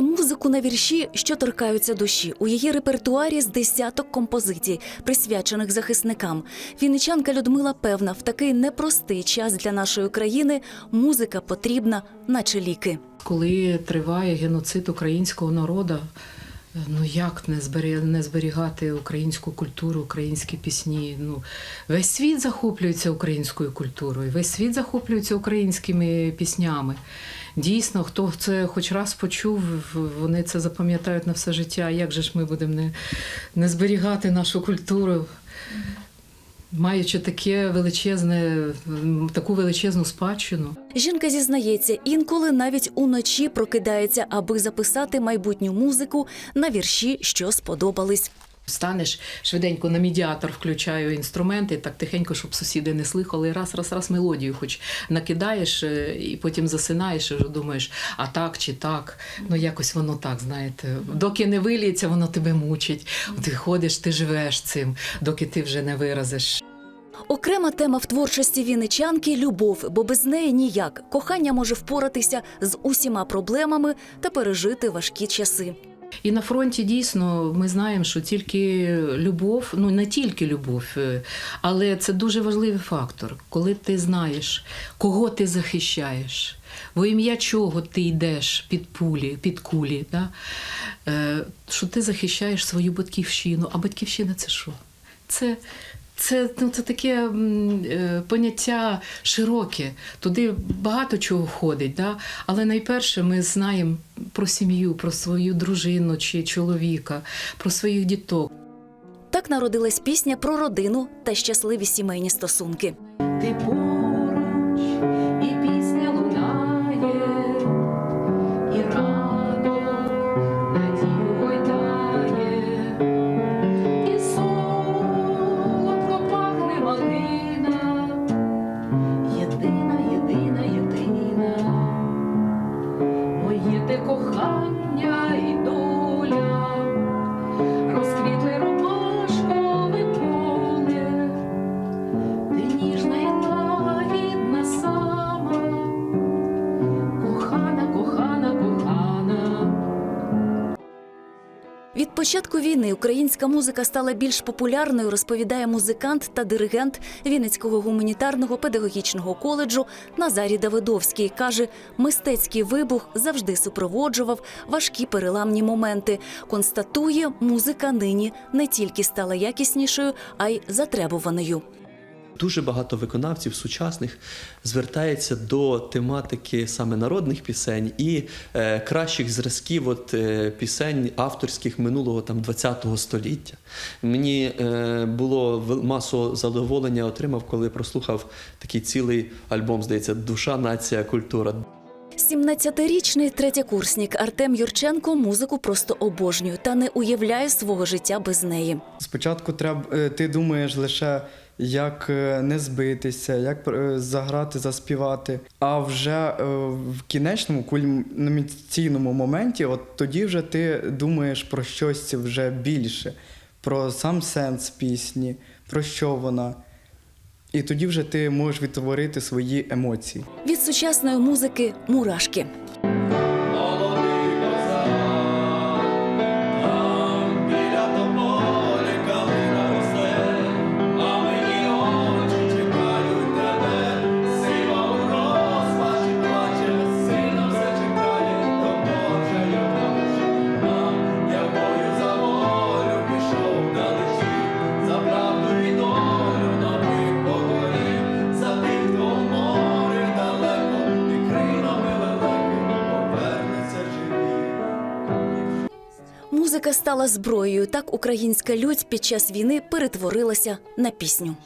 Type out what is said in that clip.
музику на вірші, що торкаються душі. У її репертуарі з десяток композицій, присвячених захисникам. Вінничанка Людмила певна, в такий непростий час для нашої країни музика потрібна, наче ліки. Коли триває геноцид українського народу, ну як не зберігати українську культуру, українські пісні? Ну весь світ захоплюється українською культурою, весь світ захоплюється українськими піснями. Дійсно, хто це хоч раз почув, вони це запам'ятають на все життя. Як же ж ми будемо не, не зберігати нашу культуру? Маючи таке величезне, таку величезну спадщину. Жінка зізнається, інколи навіть уночі прокидається, аби записати майбутню музику на вірші, що сподобались. Станеш швиденько на медіатор, включаю інструменти, так тихенько, щоб сусіди не слухали. Раз, раз, раз мелодію, хоч накидаєш е, і потім засинаєш, і думаєш, а так чи так. Ну якось воно так, знаєте. Доки не виліється, воно тебе мучить. Ти ходиш, ти живеш цим, доки ти вже не виразиш. Окрема тема в творчості вінничанки – любов, бо без неї ніяк. Кохання може впоратися з усіма проблемами та пережити важкі часи. І на фронті дійсно ми знаємо, що тільки любов, ну не тільки любов, е, але це дуже важливий фактор, коли ти знаєш, кого ти захищаєш, во ім'я чого ти йдеш під пулі, під кулі, да? Е, що ти захищаєш свою батьківщину. А батьківщина це що? Це це, ну, це таке е, поняття широке, туди багато чого входить. Да? Але найперше ми знаємо про сім'ю, про свою дружину чи чоловіка, про своїх діток. Так народилась пісня про родину та щасливі сімейні стосунки. Ти те кохання і доля, Від початку війни українська музика стала більш популярною, розповідає музикант та диригент Вінницького гуманітарного педагогічного коледжу Назарій Давидовський. Каже, мистецький вибух завжди супроводжував важкі переламні моменти. Констатує, музика нині не тільки стала якіснішою, а й затребуваною. Дуже багато виконавців сучасних звертається до тематики саме народних пісень і е, кращих зразків от, е, пісень авторських минулого там 20-го століття. Мені е, було масу задоволення отримав, коли прослухав такий цілий альбом, здається, Душа, нація, культура. 17-річний третєкурсник Артем Юрченко музику просто обожнює та не уявляє свого життя без неї. Спочатку треба, е, ти думаєш лише, як е, не збитися, як е, заграти, заспівати. А вже е, в кінечному кульмінаційному моменті, от тоді вже ти думаєш про щось вже більше, про сам сенс пісні, про що вона. І тоді вже ти можеш відтворити свої емоції. Від сучасної музики мурашки. Музика стала зброєю. Так українська людь під час війни перетворилася на пісню.